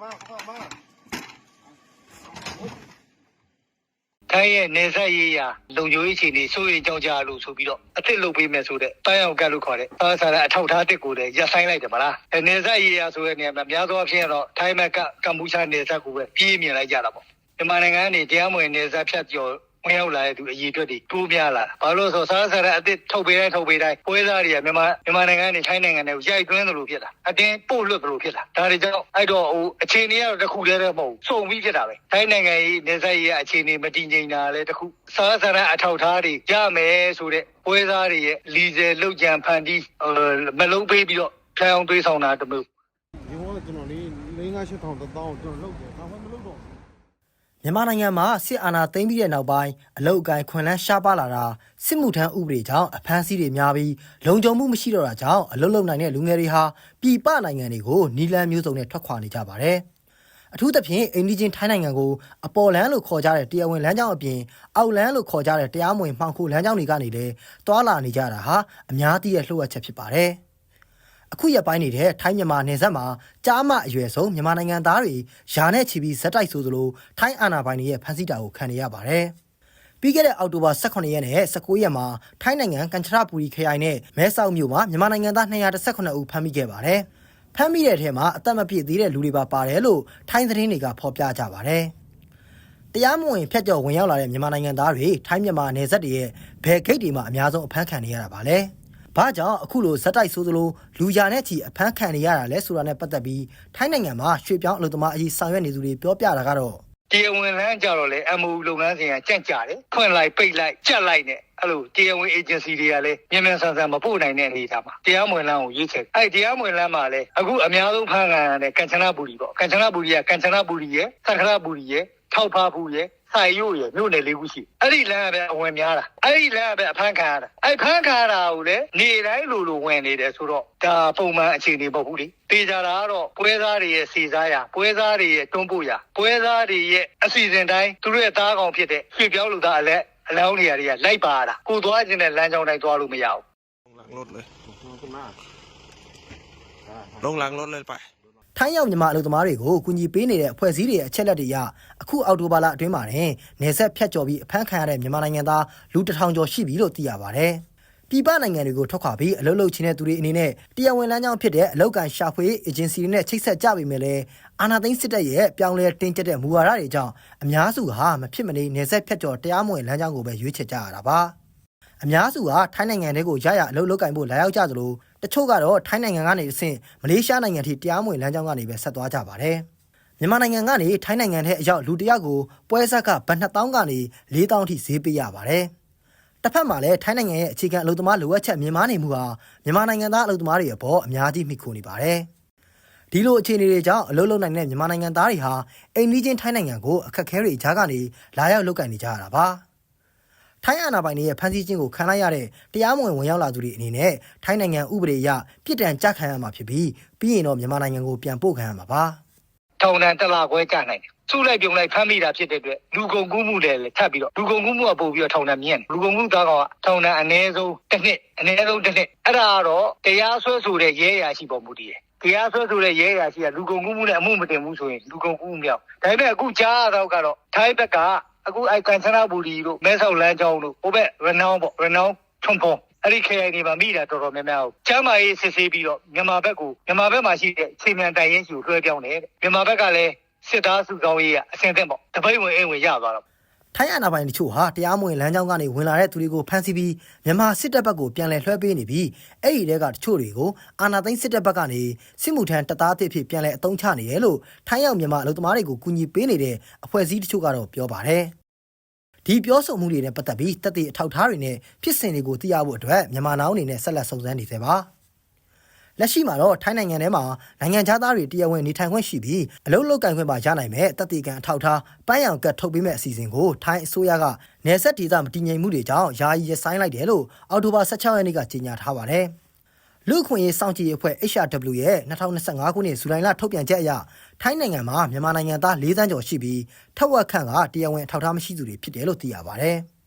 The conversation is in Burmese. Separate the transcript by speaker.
Speaker 1: มาเข้ามา
Speaker 2: ထိုင်းရဲ့နေဆက်ရေးရာလုံခြုံရေးအခြေအနေစိုးရိမ်ကြောက်ကြလို့ဆိုပြီးတော့အစ်စ်လုပ်ပေးမယ်ဆိုတဲ့တိုင်းအောင်ကတ်လို့ခေါ်တဲ့အာဆာရအထောက်အထားတစ်ကိုလည်းရပ်ဆိုင်လိုက်တယ်မလားအဲနေဆက်ရေးရာဆိုတဲ့နေရာမှာများသောအားဖြင့်တော့ထိုင်းမက်ကကမ္ဘောရှားနေဆက်ကိုပဲပြေးမြင်လိုက်ကြတာပေါ့မြန်မာနိုင်ငံကနေတရားမဝင်နေဆက်ဖြတ်ကျော် ဝင်ရောက်လာတဲ့သူအရေးအတွက်တွေတိုးများလာဘာလို့ဆိုဆာဆာရအစ်စ်ထုတ်ပေးတိုင်းထုတ်ပေးတိုင်းပွဲစားတွေကမြန်မာမြန်မာနိုင်ငံကနေထိုင်းနိုင်ငံတွေကိုရိုက်သွင်းသလိုဖြစ်တာအတင်းပို့လွတ်သလိုဖြစ်တာဒါတွေကြောင့်အဲ့တော့ဟိုအခြေအနေကတော့တစ်ခုတည်းတော့မဟုတ်စုံပြီးဖြစ်တာပဲထိုင်းနိုင်ငံရေးနေဆက်ရေးအခြေအနေမတည်ငြိမ်တာလည်းတစ်ခုဆာဆာရအထောက်အထားတွေရမယ်ဆိုတဲ့ပွဲစားတွေရဲ့လီဇယ်လောက်ကြံဖန်တီးမလုံးပေးပြီးတော့ဖျောင်းသွေးဆောင်တာတမျိုး
Speaker 1: ဒီဘောကကျွန်တော်လေး၄၅၈ထောင်တစ်သောင်းကျွန်တော်လုပ်တယ်ဒါ မှမလုပ်တော့
Speaker 3: မြန်မာနိုင်ငံမှာစစ်အာဏာသိမ်းပြီးတဲ့နောက်ပိုင်းအလုတ်အကိုင်းခွန်လန်းရှားပါလာတာစစ်မှုထမ်းဥပဒေကြောင့်အဖမ်းဆီးတွေများပြီးလုံခြုံမှုမရှိတော့တာကြောင့်အလုတ်လုံနိုင်တဲ့လူငယ်တွေဟာပြည်ပနိုင်ငံတွေကိုနီလန်းမျိုးစုံနဲ့ထွက်ခွာနေကြပါတယ်။အထူးသဖြင့်အိန္ဒိချင်းထိုင်းနိုင်ငံကိုအပေါ်လန်းလို့ခေါ်ကြတဲ့တရားဝင်လမ်းကြောင်းအပြင်အောက်လန်းလို့ခေါ်ကြတဲ့တရားမဝင်မှောင်ခိုလမ်းကြောင်းတွေကနေလည်းတွာလာနေကြတာဟာအများကြီးရဲ့လှုပ်ဝက်ချက်ဖြစ်ပါတယ်။ အခုရက်ပိုင်းနေတဲ့ထိုင်းမြန်မာနယ်စပ်မှာကြားမအရွယ်ဆုံးမြန်မာနိုင်ငံသားတွေယာနဲ့ချီပြီးဇက်တိုက်ဆိုသလိုထိုင်းအာဏာပိုင်တွေရဲ့ဖမ်းဆီးတာကိုခံနေရပါတယ်။ပြီးခဲ့တဲ့အောက်တိုဘာ18ရက်နဲ့19ရက်မှာထိုင်းနိုင်ငံကန်ချရပူရီခရိုင်နဲ့မဲဆောက်မြို့မှာမြန်မာနိုင်ငံသား218ဦးဖမ်းမိခဲ့ပါတယ်။ဖမ်းမိတဲ့ထဲမှာအသက်မပြည့်သေးတဲ့လူတွေပါပါတယ်လို့ထိုင်းသတင်းတွေကဖော်ပြကြပါတယ်။တရားမဝင်ဖျက်ကျော်ဝင်ရောက်လာတဲ့မြန်မာနိုင်ငံသားတွေထိုင်းမြန်မာနယ်စပ်တွေရဲ့ဘယ်ဂိတ်တွေမှာအများဆုံးအဖမ်းခံနေရတာပါလဲ။ ဘာကြောင့်အခုလိုဇက်တိုက်ဆိုသလိုလူကြာနဲ့ချီအဖမ်းခံနေရတာလဲဆိုတာနဲ့ပတ်သက်ပြီးထိုင်းနိုင်ငံမှာရွှေပြောင်းအလုပ်သမားအရေးဆောင်ရွက်နေသူတွေပြောပြတာကတော့
Speaker 2: တရားဝင်လမ်းကြတော့လေ MOU လုပ်ငန်းစဉ်ကကြန့်ကြတယ်ဖွင့်လိုက်ပိတ်လိုက်ကြက်လိုက်နဲ့အဲ့လိုတရားဝင် agency တွေကလည်းမြန်မြန်ဆန်ဆန်မပို့နိုင်တဲ့အနေအထားမှာတရားမဝင်လမ်းကိုရွေးချယ်အဲ့တရားမဝင်လမ်းမှာလည်းအခုအများဆုံးဖမ်းခံရတဲ့ကမ်ချနဘူရီပေါ့ကမ်ချနဘူရီကကမ်ချနဘူရီရဲ့သက္ကရဘူရီရဲ့ထောက်ဖားဘူးရဲ့ ဆိုင်ရို့ရဲ့မြို့နယ်လေးခုရှိအဲ့ဒီလမ်းကပဲအဝင်များတာအဲ့ဒီလမ်းကပဲအဖမ်းခံရတာအဲ့ဖမ်းခံရတာကိုလည်းနေတိုင်းလိုလိုဝင်နေတယ်ဆိုတော့ဒါပုံမှန်အခြေအနေမဟုတ်ဘူးလေတေချာတာကတော့ပွဲသားတွေရဲ့စီစားရပွဲသားတွေရဲ့တွန်းပို့ရပွဲသားတွေရဲ့အစီအစဉ်တိုင်းသူတို့ရဲ့သားကောင်ဖြစ်တဲ့ရွှေပြောင်းလူသားအလက်အလောင်းနေရာတွေကလိုက်ပါတာကိုသွားခြင်းနဲ့လမ်းကြောင်းတိုင်းသွားလို့မရဘူး
Speaker 4: ลงหลังรถเลย
Speaker 1: คุณมา
Speaker 4: ลงหลังรถเลยไป
Speaker 3: ထိုင်းရောက်မြန်မာအလုပ်သမားတွေကိုကူညီပေးနေတဲ့အဖွဲ့အစည်းတွေရဲ့အချက်လက်တွေအရအခုအောက်တိုဘာလအတွင်းမှာတင်နေဆက်ဖြတ်ကျော်ပြီးအဖမ်းခံရတဲ့မြန်မာနိုင်ငံသားလူတစ်ထောင်ကျော်ရှိပြီလို့သိရပါတယ်။ပြည်ပနိုင်ငံတွေကိုထွက်ခွာပြီးအလုပ်လုပ်ချင်တဲ့သူတွေအနေနဲ့တရားဝင်လမ်းကြောင်းဖြစ်တဲ့အလုပ်ကန်ရှာဖွေအေဂျင်စီတွေနဲ့ချိတ်ဆက်ကြပေမဲ့လည်းအာဏာသိမ်းစစ်တပ်ရဲ့ပြောင်းလဲတင်းကျပ်တဲ့မူဝါဒတွေကြောင့်အများစုဟာမဖြစ်မနေနေဆက်ဖြတ်ကျော်တရားမဝင်လမ်းကြောင်းကိုပဲရွေးချယ်ကြရတာပါ။အများစုဟာထိုင်းနိုင်ငံတွေကိုရရအလုပ်လုပ်ကင်ဖို့လာရောက်ကြသလို တချို့ကတော့ထိုင်းနိုင်ငံကနေအဆင့်မလေးရှားနိုင်ငံထိတရားမဝင်လမ်းကြောင်းကနေပဲဆက်သွားကြပါတယ်။မြန်မာနိုင်ငံကနေထိုင်းနိုင်ငံထဲအရောက်လူတစ်ယောက်ကိုပွဲဆက်ကဘတ်2000ကနေ4000ထိဈေးပေးရပါတယ်။တစ်ဖက်မှာလည်းထိုင်းနိုင်ငံရဲ့အခြေခံအလုပ်သမားလိုအပ်ချက်မြင့်မားနေမှုဟာမြန်မာနိုင်ငံသားအလုပ်သမားတွေအပေါ်အများကြီးမိခိုနေပါတယ်။ဒီလိုအခြေအနေတွေကြောင့်အလုပ်လုပ်နိုင်တဲ့မြန်မာနိုင်ငံသားတွေဟာအိမ်နီးချင်းထိုင်းနိုင်ငံကိုအခက်အခဲတွေကြားကနေလာရောက်လုပ်ကင်နေကြရတာပါ။ ထိုင်းအာဏာပိုင်တွေရဲ့ဖမ်းဆီးခြင်းကိုခံလိုက်ရတဲ့တရားမဝင်ဝင်ရောက်လာသူတွေအနေနဲ့ထိုင်းနိုင်ငံဥပဒေအရပြစ်ဒဏ်ကြခံရမှာဖြစ်ပြီးပြီးရင်တော့မြန်မာနိုင်ငံကိုပြန်ပို့ခံရမှာပါ
Speaker 2: ထောင်ဒဏ်တစ်လခွဲကြာနိုင်တယ်စုလိုက်ပြုံလိုက်ဖမ်းမိတာဖြစ်တဲ့အတွက်လူကုန်ကူးမှုလည်းထပ်ပြီးတော့လူကုန်ကူးမှုကပို့ပြီးတော့ထောင်ဒဏ်မြင့်တယ်လူကုန်ကူးသားကောင်ကထောင်ဒဏ်အနည်းဆုံးတစ်နှစ်အနည်းဆုံးတစ်နှစ်အဲ့ဒါကတော့တရားစွဲဆိုတဲ့ရဲအရာရှိပေါ်မူတည်တယ်တရားစွဲဆိုတဲ့ရဲအရာရှိကလူကုန်ကူးမှုနဲ့အမှုမတင်ဘူးဆိုရင်လူကုန်ကူးမှုမြောက်ဒါပေမဲ့အခုကြားရတော့ကတော့ထိုင်းဘက်က အခုအိုက်ကန်ဆနာဘူရီတို့မဲဆောက်လမ်းကြောင်းတို့ဟိုဘက်ရနောင်းပေါ့ရနောင်းထုံဖုံအဲ့ဒီခရိုင်တွေမှာမိတာတော်တော်များများကိုကျမ်းမာရေးစစ်ဆေးပြီးတော့မြန်မာဘက်ကိုမြန်မာဘက်မှာရှိတဲ့ချိန်မြန်တိုင်ရင်ရှိကိုလွှဲပြောင်းတယ်တဲ့မြန်မာဘက်ကလည်းစစ်သားစုဆောင်ရေးကအဆင်သင့်ပေါ့တပိတ်ဝင်အိမ်ဝင်ရသွားတော့
Speaker 3: ထိုင်းအာဏာပိုင်တချို့ဟာတရားမဝင်လမ်းကြောင်းကနေဝင်လာတဲ့သူတွေကိုဖမ်းဆီးပြီးမြန်မာစစ်တပ်ဘက်ကိုပြန်လည်လွှဲပေးနေပြီးအဲ့ဒီတဲကတချို့တွေကိုအာဏာသိမ်းစစ်တပ်ဘက်ကနေစစ်မှုထမ်းတပ်သားအဖြစ်ဖြစ်ပြန်လည်အသုံးချနေတယ်လို့ထိုင်းရောက်မြန်မာအလုပ်သမားတွေကိုကူညီပေးနေတဲ့အဖွဲ့အစည်းတချို့ကတော့ပြောပါတယ်ဒီပြောဆိုမှုတွေနဲ့ပတ်သက်ပြီးတပ်တွေအထောက်အထားတွေနဲ့ဖြစ်စဉ်တွေကိုသိရဖို့အတွက်မြန်မာနောင်အနေနဲ့ဆက်လက်စုံစမ်းနေသေးပါ လက်ရှိမှာတော့ထိုင်းနိုင်ငံထဲမှာနိုင်ငံခြားသားတွေတရားဝင်နေထိုင်ခွင့်ရှိပြီးအလုပ်လုပ်ကိုင်ခွင့်ပါရနိုင်မဲ့တပ်တီကန်အထောက်အထားပန်းရောင်ကတ်ထုတ်ပေးမဲ့အစီအစဉ်ကိုထိုင်းအစိုးရကနယ်စပ်ဒေသမတည်ငြိမ်မှုတွေကြောင့်ယာယီရဆိုင်းလိုက်တယ်လို့အောက်တိုဘာ16ရက်နေ့ကကြေညာထားပါတယ်။လူ့အခွင့်အရေးစောင့်ကြည့်ရေးအဖွဲ့ HRW ရဲ့2025ခုနှစ်ဇူလိုင်လထုတ်ပြန်ချက်အရထိုင်းနိုင်ငံမှာမြန်မာနိုင်ငံသား၄သန်းကျော်ရှိပြီးထက်ဝက်ခန့်ကတရားဝင်အထောက်အထားမရှိသူတွေဖြစ်တယ်လို့သိရပါတယ်။